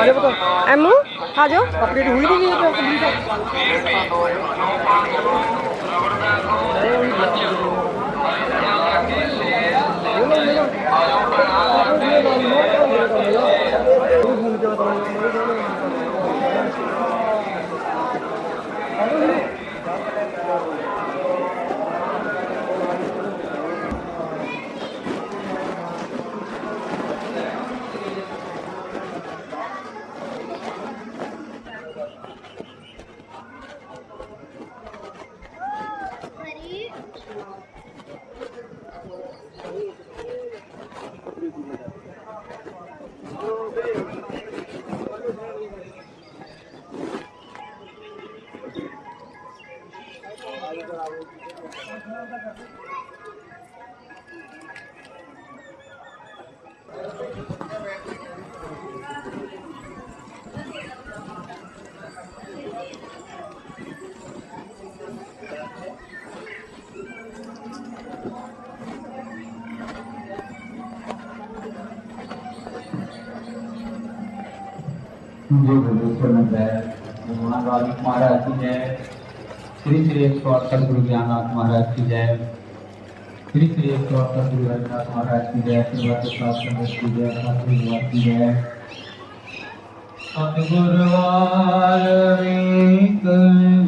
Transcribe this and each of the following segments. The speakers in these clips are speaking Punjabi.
ਆਜੋ ਬਤਾ ਐਮੂ ਆਜੋ ਅਪਡੇਟ ਹੋਈ ਨਹੀਂ ਗਈ ਕੰਪਲੀਟ जो भुवनेश्वर में है महाराज महाराज की जय श्री श्री एक सौ अड़सठ गुरु ज्ञाननाथ महाराज की जय श्री श्री एक सौ अड़सठ गुरु हरिनाथ महाराज की जय श्री वाद शास्त्र की जय सतगुरु भगवान की जय सतगुरु वाल्मीक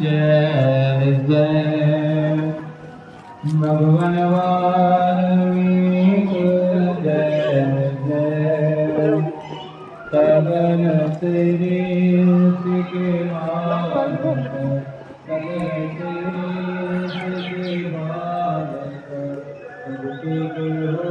जय जय भगवान वाल्मीक ਤਵਨ ਤੇਰੀ ਸਿਕੇ ਮਾਨ ਤਵਨ ਤੇਰੀ ਸਿਕੇ ਮਾਨ ਤੁਕੀ ਗੁਰੂ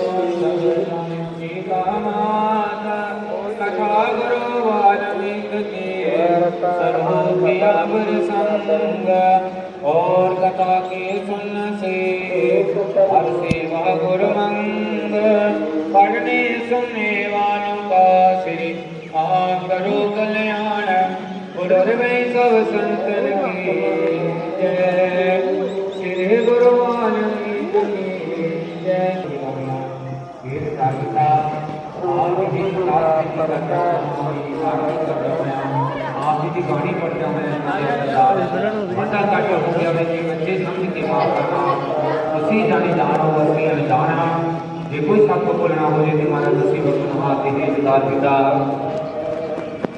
ਕੇ ਸਰਹੋ ਕੇ ਅਮਰ ਸੰਗ ਔਰ ਕਥਾ ਕੇ ਸੁਨ ਸੇ ਹਰ ਸੇਵਾ ਗੁਰ ਮੰਗ। ਪੜਨੇ ਸੁਨੇ ਵਾਲੋਂ ਕਾ ਸ੍ਰੀ ਮਹਾ ਕਰੋ ਕਲਿਆਣ ਉਡਰ ਵੇ ਸਭ ਸੰਤਨ ਕੀ ਜੈ ਸ੍ਰੀ ਗੁਰਵਾਨ ਕੀ ਜੈ ਵੀਰ ਕਰਤਾ ਆਮਿ ਜੀ ਨਾਮ ਕਰਤਾ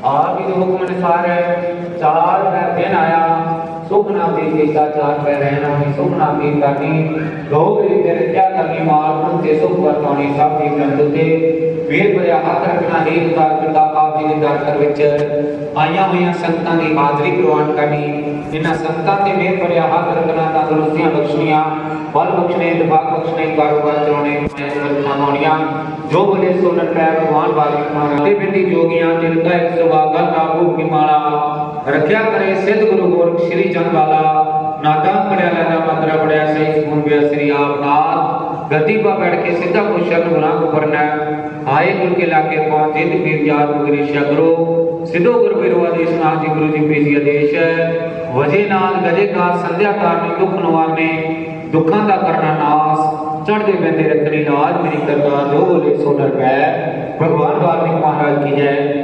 ਆਰਤੀ ਚਾਰ ਪੈਰ ਦਿਨ ਆਇਆ ਸੁਖ ਨਾ ਦੇ ਦਾ ਚਾਰ ਪੈ ਰਹਿਣਾ ਹੀ ਸੁਖ ਨਾ ਦੇ ਕਰਨੀ ਗੋਗਰੀ ਤੇ ਰੱਖਿਆ ਕਰਨੀ ਮਾਲ ਨੂੰ ਤੇ ਸੁਖ ਵਰਤਾਉਣੀ ਸਭ ਦੀ ਕੰਦ ਤੇ ਵੇਰ ਭਰਿਆ ਹੱਥ ਦੇ ਦਰ ਵਿੱਚ ਆਈਆਂ ਹੋਈਆਂ ਸੰਗਤਾਂ ਦੀ ਹਾਜ਼ਰੀ ਪ੍ਰਵਾਨ ਕਰਨੀ ਇਹਨਾਂ ਸੰਗਤਾਂ ਤੇ ਮੇਰ ਭਰਿਆ ਹੱਥ ਰੱਖਣਾ ਤੰਦਰੁਸਤੀਆਂ ਬਖਸ਼ਣੀਆਂ, ਬਲ ਬਖਸ਼ਣੇ ਦਿਮਾਗ ਬਖਸ਼ਣੇ, ਕਾਰੋਬਾਰ ਚਲਾਉਣੇ ਕਮਾਉਣੀਆਂ ਜੋ ਬੋਲੇ ਸੋ ਨਟੈ ਭਗਵਾਨ ਵਾਲਿਕ ਮਹਾਰਾਜ ਦੇ ਬਿੰਦੀ ਜੋਗੀਆਂ ਜਿਨ ਕਾ ਇੱਕ ਸੁਭਾਗਲ ਨਾ ਕੀ ਮਾਲਾ ਰੱਖਿਆ ਕਰੇ ਸਿੱਧ ਗੁਰੂ ਗੋਰਖ ਸ਼੍ਰੀ ਚੰਦ ਵਾਲਾ ਨਾਦਾ ਪੜਿਆ ਲੈਦਾ ਮੰਤਰਾ ਪੜਿਆ ਸਹੀ ਨਾਥ ਗੱਦੀ ਪਾ ਬੈਠ ਕੇ ਸਿੱਧਾ ਕੋ ਸ਼ਰਨ ਗੁਨਾਹ ਕੋ ਕਰਨਾ ਆਏ ਗੁਰ ਕੇ ਲਾਗੇ ਪਹੁੰਚ ਜਿੰਦ ਪੀਰ ਯਾਦ ਮਗਰੀ ਸ਼ਗਰੋ। ਸਿੱਧੋ ਗੁਰ ਬਿਰਵਾ ਦੇ ਸਨਾਹ ਜੀ ਗੁਰੂ ਜੀ ਆਦੇਸ਼ ਵਜੇ ਨਾਲ ਗਜੇ ਕਾ ਸੰਧਿਆ ਕਾਰਨ ਦੁੱਖ ਨਵਾਰਨੇ ਦੁੱਖਾਂ ਦਾ ਕਰਨਾ ਨਾਸ। ਚੜ੍ਹਦੇ ਬੰਦੇ ਰੱਖਣੀ ਲਾਜ ਮੇਰੀ ਕਰਨਾ ਜੋ ਬੋਲੇ ਸੋ ਪੈ। ਭਗਵਾਨ ਵਾਲਮੀਕ ਮਹਾਰਾਜ ਕੀ ਜੈ।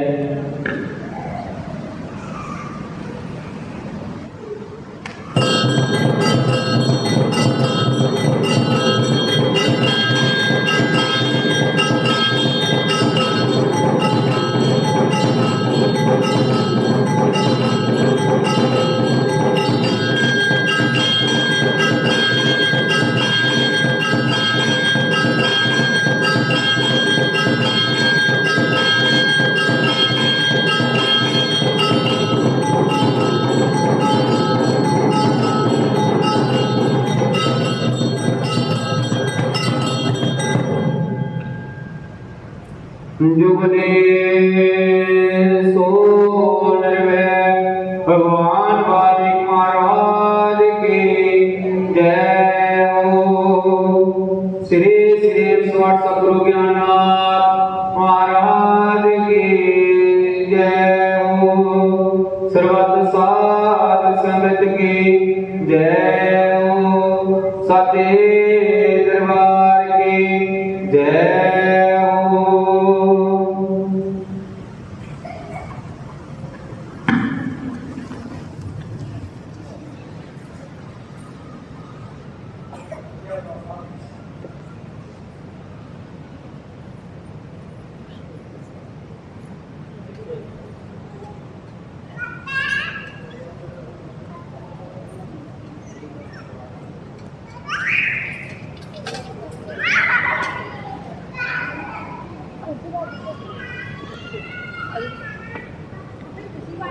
জীবনে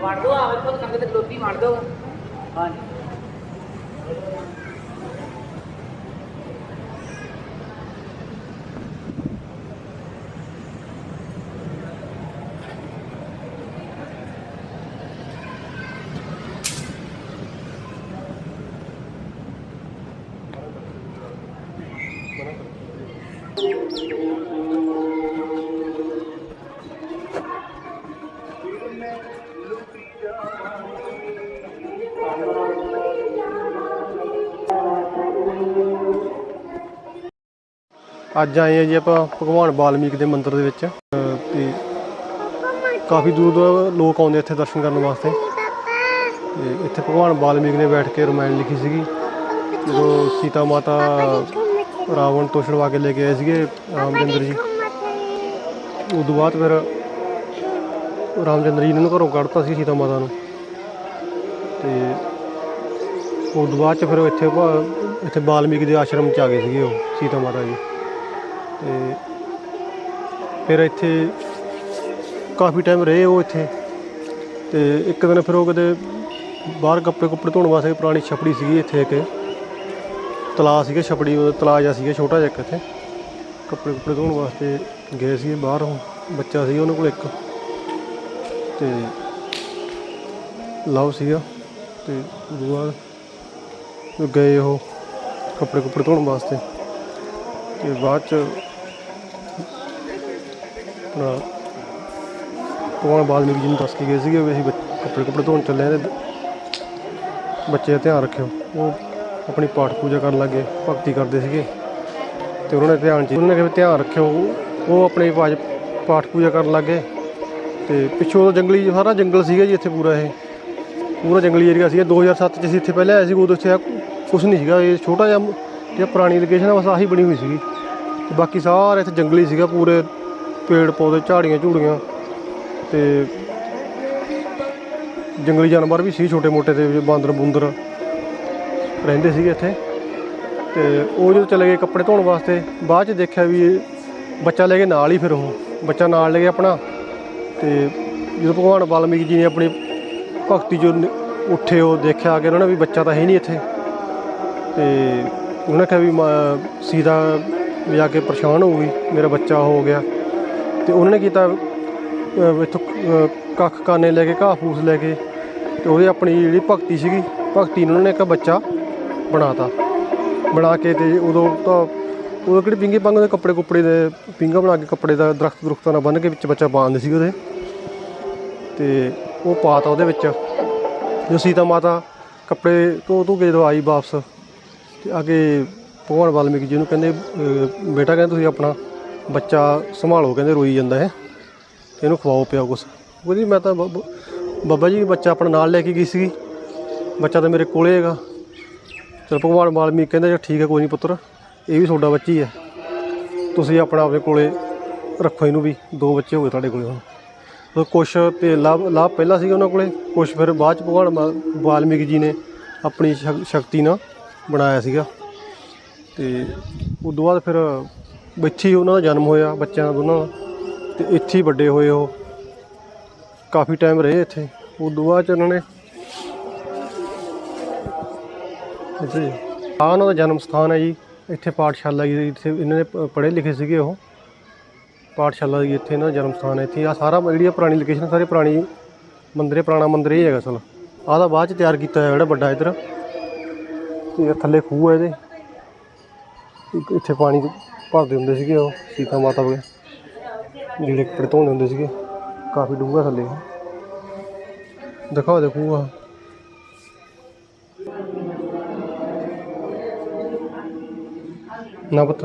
ਵੜ ਦੋ ਆਵੇ ਤੋਂ ਸੰਗਤ ਅੱਜ ਆਏ ਆ ਜੀ ਆਪਾਂ ਭਗਵਾਨ ਵਾਲਮੀਕ ਦੇ ਮੰਦਿਰ ਦੇ ਵਿੱਚ, ਅਹ, ਤੇ ਕਾਫੀ ਦੂਰ ਦੂਰ ਲੋਕ ਆਉਂਦੇ ਇੱਥੇ ਦਰਸ਼ਨ ਕਰਨ ਵਾਸਤੇ। ਤੇ ਇੱਥੇ ਭਗਵਾਨ ਵਾਲਮੀਕ ਨੇ ਬੈਠ ਕੇ ਰਮਾਇਣ ਲਿਖੀ ਸੀਗੀ। ਜਦੋਂ ਸੀਤਾ ਮਾਤਾ ਰਾਵਣ ਤੋਂ ਛੁਡਵਾ ਕੇ ਲੈ ਕੇ ਆਏ ਸੀਗੇ ਰਾਮਚੰਦਰ ਜੀ, ਉਸ ਤੋਂ ਬਾਅਦ ਫਿਰ ਰਾਮਚੰਦਰ ਜੀ ਨੇ ਉਹਨੂੰ ਘਰੋਂ ਕੱਢਤਾ ਸੀ ਸੀਤਾ ਮਾਤਾ ਨੂੰ। ਤੇ ਉਸ ਤੋਂ ਬਾਅਦ ਚ ਫਿਰ ਇੱਥੇ ਇੱਥੇ ਬਾਲਮੀਕ ਦੇ ਆਸ਼ਰਮ ਚ ਆ ਗਏ ਸੀਗੇ ਉਹ, ਸੀਤਾ ਮਾਤਾ ਜੀ। ਤੇ ਫਿਰ ਇੱਥੇ ਕਾਫੀ ਟਾਈਮ ਰਹੇ ਉਹ ਇੱਥੇ ਤੇ ਇੱਕ ਦਿਨ ਫਿਰ ਉਹ ਕਦੇ ਬਾਹਰ ਕੱਪੜੇ ਕੁੱਪੜੇ ਧੋਣ ਵਾਸਤੇ ਪੁਰਾਣੀ ਛਪੜੀ ਸੀਗੀ ਇੱਥੇ ਇੱਕ। ਤਲਾ ਸੀਗਾ ਛਪੜੀ, ਉਹ ਤਲਾਅ ਜਿਹਾ ਸੀਗਾ ਛੋਟਾ ਜਿਹਾ ਇੱਕ ਇੱਥੇ। ਕੱਪੜੇ ਕੁੱਪੜੇ ਧੋਣ ਵਾਸਤੇ ਗਏ ਸੀ ਬਾਹਰ ਬੱਚਾ ਸੀ ਉਹਨਾਂ ਕੋਲ ਇੱਕ। ਤੇ ਲਵ ਸੀਗਾ ਤੇ ਉਸ ਤੋਂ ਬਾਅਦ ਗਏ ਉਹ ਕੱਪੜੇ ਕੁੱਪੜੇ ਧੋਣ ਵਾਸਤੇ। ਤੇ ਬਾਅਦ ਚ ਆਪਣਾ ਭਗਵਾਨ ਵਾਲਮੀਕ ਜੀ ਨੂੰ ਦੱਸ ਕੇ ਗਏ ਸੀਗੇ ਵੀ ਅਸੀਂ ਬੱਚ- ਕੱਪੜੇ ਕੁੱਪੜੇ ਧੋਣ ਚੱਲੇ ਆ ਤੇ ਬੱਚੇ ਦਾ ਧਿਆਨ ਰੱਖਿਓ। ਉਹ ਆਪਣੀ ਪਾਠ ਪੂਜਾ ਕਰਨ ਲੱਗੇ, ਭਗਤੀ ਕਰਦੇ ਸੀਗੇ ਤੇ ਉਹਨਾਂ ਨੇ ਧਿਆਨ ਚ, ਉਹਨਾਂ ਨੇ ਕਿਹਾ ਵੀ ਧਿਆਨ ਰੱਖਿਓ, ਉਹ ਆਪਣੀ ਪਾਜ ਪਾਠ ਪੂਜਾ ਕਰਨ ਲੱਗੇ ਤੇ ਪਿੱਛੋਂ ਉਹ ਜੰਗਲੀ, ਸਾਰਾ ਜੰਗਲ ਸੀਗਾ ਜੀ ਇੱਥੇ ਪੂਰਾ ਇਹ। ਪੂਰਾ ਜੰਗਲੀ ਏਰੀਆ ਸੀਗਾ 2007 ਚ ਅਸੀਂ ਇੱਥੇ ਪਹਿਲਾਂ ਆਏ ਸੀ, ਉਦੋਂ ਇੱਥੇ ਕੁਝ ਨਹੀਂ ਸੀਗਾ, ਇਹ ਛੋਟਾ ਜਿਹਾ ਜਿਹੜਾ ਪੁਰਾਣੀ ਲੋਕੇਸ਼ਨ ਆ, ਬਸ ਆਹੀ ਬਣੀ ਹੋਈ ਸੀਗੀ। ਤੇ ਬਾਕੀ ਸਾਰਾ ਇੱਥੇ ਜੰਗਲੀ ਸੀਗਾ, ਪੂਰੇ ਪੇੜ ਪੌਦੇ, ਝਾੜੀਆਂ, ਝੂੜੀਆਂ ਤੇ ਜੰਗਲੀ ਜਾਨਵਰ ਵੀ ਸੀ ਛੋਟੇ ਮੋਟੇ ਤੇ ਬਾਂਦਰ ਬੂੰਦਰ ਰਹਿੰਦੇ ਸੀਗੇ ਇੱਥੇ। ਤੇ ਉਹ ਜਦੋਂ ਚਲੇ ਗਏ ਕੱਪੜੇ ਧੋਣ ਵਾਸਤੇ, ਬਾਅਦ ਚ ਦੇਖਿਆ ਵੀ ਬੱਚਾ ਲੈ ਕੇ ਨਾਲ ਹੀ ਫਿਰ ਉਹ, ਬੱਚਾ ਨਾਲ ਲੈ ਗਿਆ ਆਪਣਾ। ਤੇ ਜਦੋਂ ਭਗਵਾਨ ਵਾਲਮੀਕ ਜੀ ਨੇ ਆਪਣੀ ਭਗਤੀ ਚੋਂ ਉੱਠੇ, ਉਹ ਦੇਖਿਆ ਕਿ ਉਹਨਾਂ ਨੇ ਵੀ ਬੱਚਾ ਤਾਂ ਹੈ ਨਹੀਂ ਇੱਥੇ। ਤੇ ਉਹਨਾਂ ਕਿਹਾ ਵੀ, ਮ- ਸੀਤਾ ਵੀ ਆ ਕੇ ਪਰੇਸ਼ਾਨ ਹੋ ਗਈ, ਮੇਰਾ ਬੱਚਾ ਹੋ ਗਿਆ। ਤੇ ਉਹਨਾਂ ਨੇ ਕੀਤਾ, ਅਹ ਇੱਥੋਂ ਕੱਖ ਕਾਨੇ ਲੈ ਕੇ, ਘਾਹ ਫੂਸ ਲੈ ਕੇ, ਤੇ ਉਹਦੀ ਆਪਣੀ ਜਿਹੜੀ ਭਗਤੀ ਸੀਗੀ, ਭਗਤੀ ਨੂੰ ਉਹਨਾਂ ਨੇ ਇੱਕ ਬੱਚਾ ਬਣਾਤਾ। ਬਣਾ ਕੇ ਤੇ ਉਦੋਂ ਤਾਂ ਉਦੋਂ ਕਿਹੜੇ ਪਿੰਗੇ ਪੰਗ ਦੇ ਕੱਪੜੇ ਕੁੱਪੜੇ ਦੇ, ਪਿੰਗਾ ਬਣਾ ਕੇ ਕੱਪੜੇ ਦਾ ਦਰਖਤ ਦਰਖ਼ਤਾਂ ਨਾਲ ਬੰਨ੍ਹ ਕੇ ਵਿੱਚ ਬੱਚਾ ਪਾਉਂਦੇ ਸੀ ਉਹਦੇ। ਤੇ ਉਹ ਪਾਤਾ ਉਹਦੇ ਵਿੱਚ। ਜੋ ਸੀਤਾ ਮਾਤਾ ਕੱਪੜੇ ਧੋ ਧੋ ਕੇ ਜਦੋਂ ਆਈ ਵਾਪਸ, ਤੇ ਆ ਭਗਵਾਨ ਵਾਲਮੀਕ ਜੀ ਨੂੰ ਕਹਿੰਦੇ ਬੇਟਾ ਕਹਿੰਦੇ ਤੁਸੀਂ ਆਪਣਾ ਬੱਚਾ ਸੰਭਾਲੋ, ਕਹਿੰਦੇ ਰੋਈ ਜਾਂਦਾ ਹੈ ਇਹਨੂੰ ਖਵਾਓ ਪਿਆ ਕੁਛ। ਉਹਦੀ ਮੈਂ ਤਾਂ ਬ- ਬਾਬਾ ਜੀ, ਬੱਚਾ ਆਪਣਾ ਨਾਲ ਲੈ ਕੇ ਗਈ ਸੀਗੀ। ਬੱਚਾ ਤਾਂ ਮੇਰੇ ਕੋਲੇ ਹੈਗਾ। ਚਲ ਭਗਵਾਨ ਵਾਲਮੀਕ ਕਹਿੰਦੇ ਜੀ ਠੀਕ ਹੈ, ਕੋਈ ਨਹੀਂ ਪੁੱਤਰ। ਇਹ ਵੀ ਤੁਹਾਡਾ ਬੱਚਾ ਹੀ। ਹੈ ਤੁਸੀਂ ਆਪਣਾ ਆਪਣੇ ਕੋਲੇ ਰੱਖੋ ਇਹਨੂੰ ਵੀ। ਦੋ ਬੱਚੇ ਹੋ ਗਏ ਤੁਹਾਡੇ ਕੋਲੇ ਹੁਣ। ਕੁਛ ਤੇ ਲਾਭ ਲਾਭ ਪਹਿਲਾਂ ਸੀਗਾ ਉਹਨਾਂ ਕੋਲੇ। ਕੁਛ ਫਿਰ ਬਾਅਦ ਚ ਭਗਵਾਨ ਮਾ- ਵਾਲਮੀਕ ਜੀ ਨੇ ਆਪਣੀ ਸ਼ਕ- ਸ਼ਕਤੀ ਨਾਲ ਬਣਾਇਆ ਸੀਗਾ। ਤੇ ਉਸ ਤੋਂ ਬਾਅਦ ਫਿਰ ਇੱਥੇ ਹੀ ਉਹਨਾਂ ਦਾ ਜਨਮ ਹੋਇਆ, ਬੱਚਿਆਂ ਦਾ ਦੋਨਾਂ ਦਾ। ਤੇ ਇੱਥੇ ਹੀ ਵੱਡੇ ਹੋਏ ਉਹ। ਕਾਫੀ ਟਾਈਮ ਰਹੇ ਇੱਥੇ। ਉਦੋਂ ਬਾਅਦ ਚ ਉਹਨਾਂ ਨੇ। ਇੱਥੇ ਆ ਉਹਨਾਂ ਦਾ ਜਨਮ ਸਥਾਨ ਹੈ ਜੀ। ਇੱਥੇ ਪਾਠਸ਼ਾਲਾ ਜੀ, ਇੱਥੇ ਇਹਨਾਂ ਨੇ ਪੜ੍ਹੇ ਲਿਖੇ ਸੀਗੇ ਉਹ। ਪਾਠਸ਼ਾਲਾ ਜੀ, ਇੱਥੇ ਇਹਨਾਂ ਦਾ ਜਨਮ ਸਥਾਨ ਹੈ। ਇੱਥੇ ਆ ਸਾਰਾ ਜਿਹੜੀ ਪੁਰਾਣੀ ਲੋਕੇਸ਼ਨ ਸਾਰੇ ਪੁਰਾਣੀ ਮੰਦਿਰ, ਪੁਰਾਣਾ ਮੰਦਿਰ ਇਹ ਹੈਗਾ ਅਸਲ ਆਹ ਤਾਂ ਬਾਅਦ ਚ ਤਿਆਰ ਕੀਤਾ ਹੋਇਆ ਜਿਹੜਾ ਵੱਡਾ ਇੱਧਰ। ਤੇ ਇਹ ਥੱਲੇ ਖੂਹ ਹੈ ਇਹਦੇ। ਇੱਥੇ ਪਾਣੀ سیتا مات جینے ہوں سب کا ڈوبا تھے دکھاؤ دکھا نبت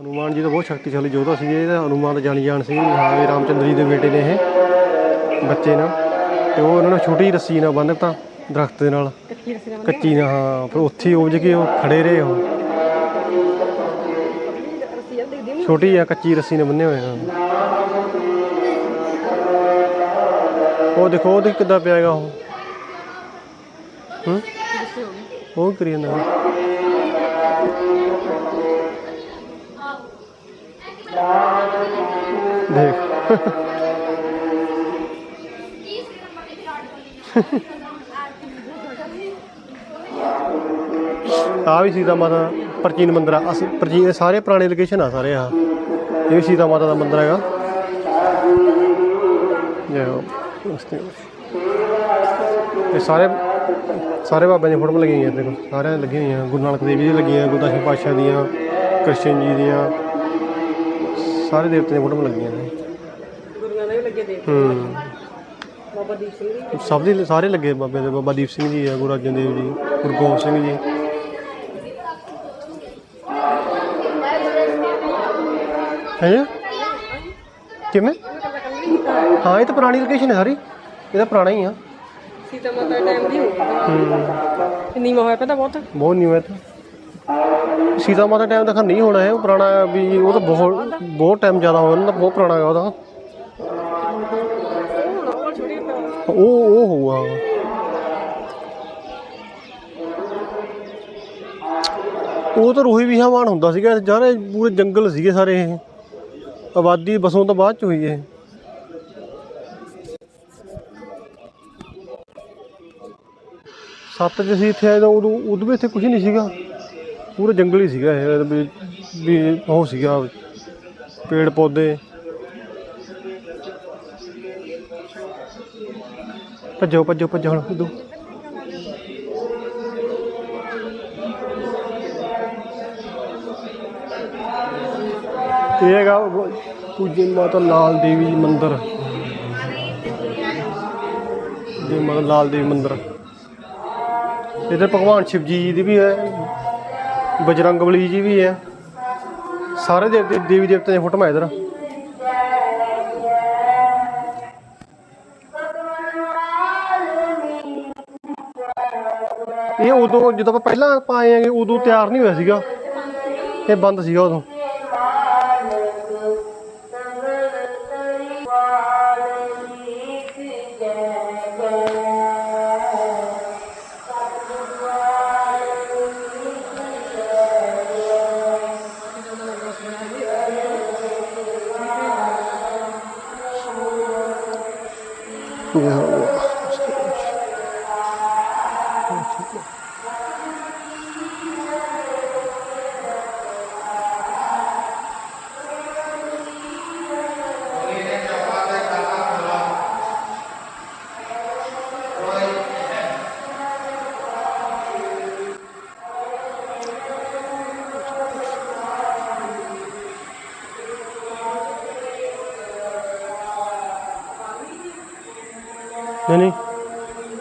ਹਨੂਮਾਨ ਜੀ ਤਾਂ ਬਹੁਤ ਸ਼ਕਤੀਸ਼ਾਲੀ ਯੋਧਾ ਸੀਗੇ ਇਹਦਾ ਹਨੂਮਾਨ ਦਾ ਜਾਣੀ ਜਾਣ ਸੀ ਇਹ ਰਾਮਚੰਦਰ ਜੀ ਦੇ ਬੇਟੇ ਨੇ ਇਹ ਬੱਚੇ ਨਾ। ਤੇ ਉਹ ਉਹਨਾਂ ਨੂੰ ਛੋਟੀ ਰੱਸੀ ਨਾਲ ਬੰਨ੍ਹ ਦਿੱਤਾ ਦਰਖਤ ਦੇ ਨਾਲ। ਕੱਚੀ ਰਸੀ ਨਾਲ ਕੱਚੀ ਨਾਲ ਹਾਂ ਫਿਰ ਉੱਥੇ ਹੀ ਉਪਜ ਕੇ ਉਹ ਖੜੇ ਰਹੇ ਉਹ। ਛੋਟੀ ਆ ਕੱਚੀ ਰੱਸੀ ਨਾਲ ਬੰਨੇ ਹੋਏ ਹਾਂ। ਉਹ ਦੇਖੋ ਉਹ ਕਿੱਦਾਂ ਪਿਆ ਹੈਗਾ ਉਹ। ਹੂੰ? ਉਹ ਕਰੀ ਜਾਂਦਾ। ਦੇਖ। ਆ ਵੀ ਸੀਤਾ ਮਾਤਾ ਪ੍ਰਾਚੀਨ ਮੰਦਿਰ ਆ। ਅਸ ਪ੍ਰਾਚੀਨ ਸਾਰੇ ਪੁਰਾਣੇ ਲੋਕੇਸ਼ਨ ਆ ਸਾਰੇ ਆ ਇਹ ਵੀ ਸੀਤਾ ਮਾਤਾ ਦਾ ਮੰਦਿਰ ਹੈਗਾ। ਜੈ ਹੋ ਉਸਤੇ ਇਹ ਸਾਰੇ ਸਾਰੇ ਬਾਬਿਆਂ ਦੀਆਂ ਫੋਟੋਆਂ ਲੱਗੀਆਂ ਹੋਈਆਂ ਦੇਖੋ। ਸਾਰਿਆਂ ਦੀਆਂ ਲੱਗੀਆਂ ਹੋਈਆਂ। ਗੁਰੂ ਨਾਨਕ ਦੇਵ ਜੀ ਦੀਆਂ ਲੱਗੀਆਂ, ਗੁਰੂ ਦਸਵੇਂ ਪਾਤਸ਼ਾਹ ਦੀਆਂ, ਕ੍ਰਿਸ਼ਨ ਜੀ ਦੀਆਂ। ਸਾਰੇ ਦੇਵਤਿਆਂ ਦੀਆਂ ਫੋਟੋਆਂ ਲੱਗੀਆਂ ਨੇ। ਗੁਰੂਆਂ ਦੇ ਵੀ ਲੱਗੇ ਦੇ ਹੂੰ। ਬਾਬਾ ਦੀਪ ਸਿੰਘ ਜੀ। ਸਭ ਦੇ ਸਾਰੇ ਲੱਗੇ ਬਾਬੇ ਦੇ ਬਾਬਾ ਦੀਪ ਸਿੰਘ ਜੀ ਆ ਗੁਰੂ ਅਰਜਨ ਦੇਵ ਜੀ ਗੁਰੂ ਗੋਬਿੰਦ ਸਿੰਘ ਜੀ। ਹੈ? ਕਿਵੇਂ? ਹਾਂ ਇਹ ਤਾਂ ਪੁਰਾਣੀ ਲੋਕੇਸ਼ਨ ਹੈ ਸਾਰੀ। ਇਹ ਤਾਂ ਪੁਰਾਣਾ ਹੀ ਆ। ਸੀਤਾ ਮਾਤਾ ਟਾਈਮ ਦੀ ਹੋਊਗੀ ਕਿੰਨੀ ਮਾ ਹੋਇਆ ਪਤਾ ਬਹੁਤ? ਬਹੁਤ ਨਿਊ ਹੈ ਤਾਂ। ਸੀਤਾ ਮਾਤਾ ਟਾਈਮ ਦਾ ਖਰ ਨਹੀਂ ਹੋਣਾ ਹੈ ਉਹ ਪੁਰਾਣਾ ਵੀ ਉਹ ਤਾਂ ਬਹੁਤ ਬਹੁਤ ਟਾਈਮ ਜ਼ਿਆਦਾ ਹੋ ਜਾਂਦਾ ਬਹੁਤ ਪੁਰਾਣਾ ਹੈ ਉਹਦਾ। ਉਹ ਉਹ ਹੋਊਗਾ। ਉਹ ਤਾਂ ਰੋਹੀ ਵਿਹਾਵਾਨ ਹੁੰਦਾ ਸੀਗਾ ਯਾਰ ਪੂਰੇ ਜੰਗਲ ਸੀਗੇ ਸਾਰੇ ਇਹ। ਆਬਾਦੀ ਬਸੋਂ ਤੋਂ ਬਾਅਦ ਚ ਹੋਈ ਇਹ। ਸੱਤ ਚ ਸੀ ਇੱਥੇ ਆਏ ਤਾਂ ਉਦੋਂ ਉਦੋਂ ਵੀ ਇੱਥੇ ਕੁਝ ਨਹੀਂ ਸੀਗਾ। ਪੂਰਾ ਜੰਗਲ ਹੀ ਸੀਗਾ ਇਹ, ਵੀ ਵੀ ਉਹ ਸੀਗਾ, ਪੇੜ ਪੌਦੇ। ਭੱਜੋ ਭੱਜੋ ਭੱਜੋ ਹੁਣ, ਉਦੋਂ। ਇਹ ਹੈਗਾ ਪੂਜਨ ਮਾਤਾ ਲਾਲ ਦੇਵੀ ਜੀ ਮੰਦਿਰ। ਜੀ ਮਾਤਾ ਲਾਲ ਦੇਵੀ ਮੰਦਿਰ। ਇੱਧਰ ਭਗਵਾਨ ਸ਼ਿਵ ਜੀ ਦੀ ਵੀ ਹੈ। ਬਜਰੰਗਬਲੀ ਜੀ ਵੀ ਹੈ ਸਾਰੇ ਦੇਵਤੇ ਦੇਵੀ ਦੇਵਤੇ ਦੀਆਂ ਫੋਟੋਆਂ ਇਧਰ। ਇਹ ਉਦੋਂ ਜਦੋਂ ਆਪਾਂ ਪਹਿਲਾਂ ਪਾਏ ਆਂਗੇ ਉਦੋਂ ਤਿਆਰ ਨਹੀਂ ਹੋਇਆ ਸੀਗਾ। ਇਹ ਬੰਦ ਸੀਗਾ ਉਦੋਂ। नहीं नहीं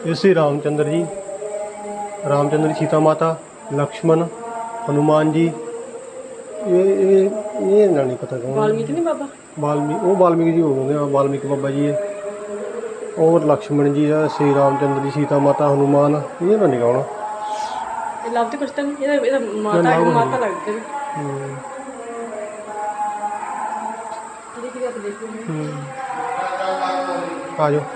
ये श्री रामचंद्र जी रामचंद्र जी सीता माता लक्ष्मण हनुमान जी ਇਹ ਇਹ ਇਹ ਇਹਨਾਂ ਨਹੀਂ ਪਤਾ ਕੌਣ ਵਾਲਮੀਕ ਨਹੀਂ ਬਾਬਾ ਵਾਲਮੀਕ ਉਹ ਵਾਲਮੀਕ ਜੀ ਹੋ ਗਏ ਆ ਵਾਲਮੀਕ ਬਾਬਾ ਜੀ ਹੈ ਔਰ ਲਕਸ਼ਮਣ ਜੀ ਆ ਸ੍ਰੀ ਰਾਮਚੰਦਰ ਜੀ ਸੀਤਾ ਮਾਤਾ ਹਨੂਮਾਨ ਇਹ ਤਾਂ ਨਹੀਂ ਕੌਣ ਇਹ ਲੱਭ ਤੇ ਕੁਛ ਤਾਂ ਨਹੀਂ ਇਹਦਾ ਇਹਦਾ ਮਾਤਾ ਮਾਤਾ ਲੱਗਦਾ ਵੀ ਕਿਹੜੀ ਕਿਹੜੀ ਆਪ ਦੇਖੋ ਆ ਜਾਓ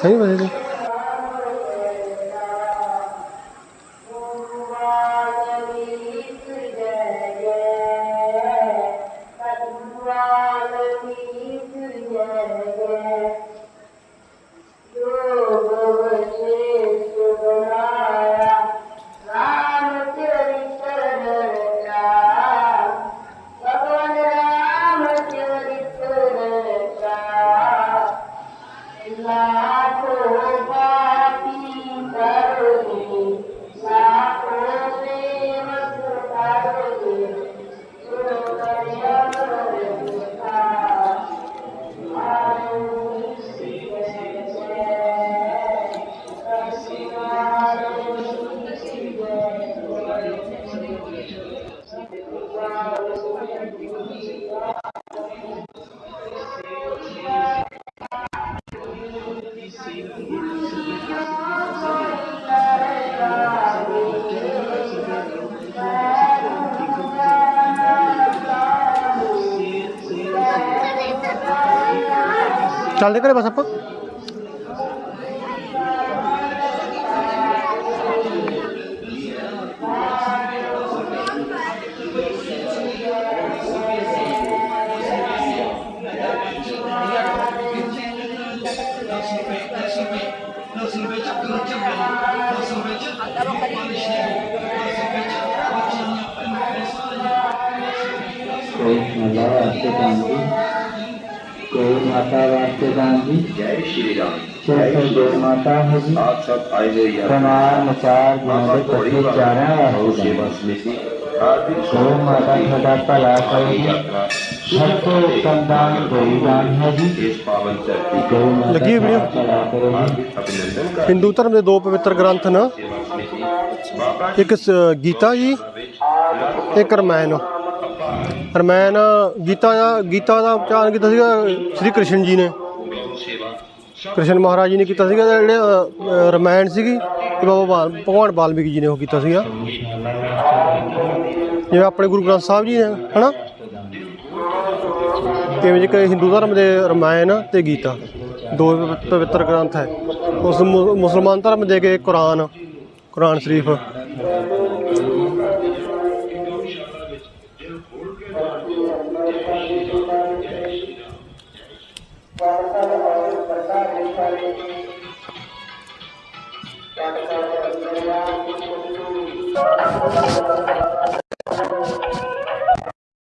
ਖੋਲ ਸਹੀ ਪੈਸੇ ਜੀ ਚੱਲਦੇ ਘਰੇ ਬਸ ਆਪਾਂ माता वास्ते दान दी जय श्री राम सिर्फ गौ माता है जी आप सब आए हुए यहाँ प्रमाण मचार बाबा जिन्हें थोड़ी पत्नी चारा और वास्ते सेवा दान समिति हार्दिक गौ स्वागत माता करती है। सदा भला हमारी करेगी यात्रा सबको उत्तम दान कोई दान है जी इस पावन धरती गौ माता लगी है सदा वीडियो? भला करेगी हार्दिक अभिनंदन का ਹਿੰਦੂ ਧਰਮ ਦੇ ਦੋ ਪਵਿੱਤਰ ਗ੍ਰੰਥ ਨੇ सेवा समिति बाबा ਇੱਕ ਸ- ਗੀਤਾ ਜੀ ਇੱਕ ਰਮਾਇਣ ਰਮਾਇਣ ਗੀਤਾ ਦਾ ਗੀਤਾ ਦਾ ਉਚਾਰਨ ਕੀਤਾ ਸੀਗਾ ਸ੍ਰੀ ਕ੍ਰਿਸ਼ਨ ਜੀ ਨੇ। ਕ੍ਰਿਸ਼ਨ ਮਹਾਰਾਜ ਜੀ ਨੇ ਕੀਤਾ ਸੀਗਾ ਤੇ ਜਿਹੜੇ ਅ, ਰਮਾਇਣ ਸੀਗੀ ਇਹ ਬਾਬਾ ਵਾਲ- ਭਗਵਾਨ ਵਾਲਮੀਕ ਜੀ ਨੇ ਉਹ ਕੀਤਾ ਸੀਗਾ। ਜਿਵੇਂ ਆਪਣੇ ਗੁਰੂ ਗ੍ਰੰਥ ਸਾਹਿਬ ਜੀ ਨੇ ਹਨਾ? ਕਿਵੇਂ ਕਿ ਹਿੰਦੂ ਧਰਮ ਦੇ ਰਮਾਇਣ ਤੇ ਗੀਤਾ। ਦੋ ਪਵਿੱਤਰ ਗ੍ਰੰਥ ਹੈ। ਉਸ ਮੁ- ਮੁਸਲਮਾਨ ਧਰਮ ਦੇ ਕੇ ਕੁਰਾਨ ਕੁਰਾਨ ਸ਼ਰੀਫ।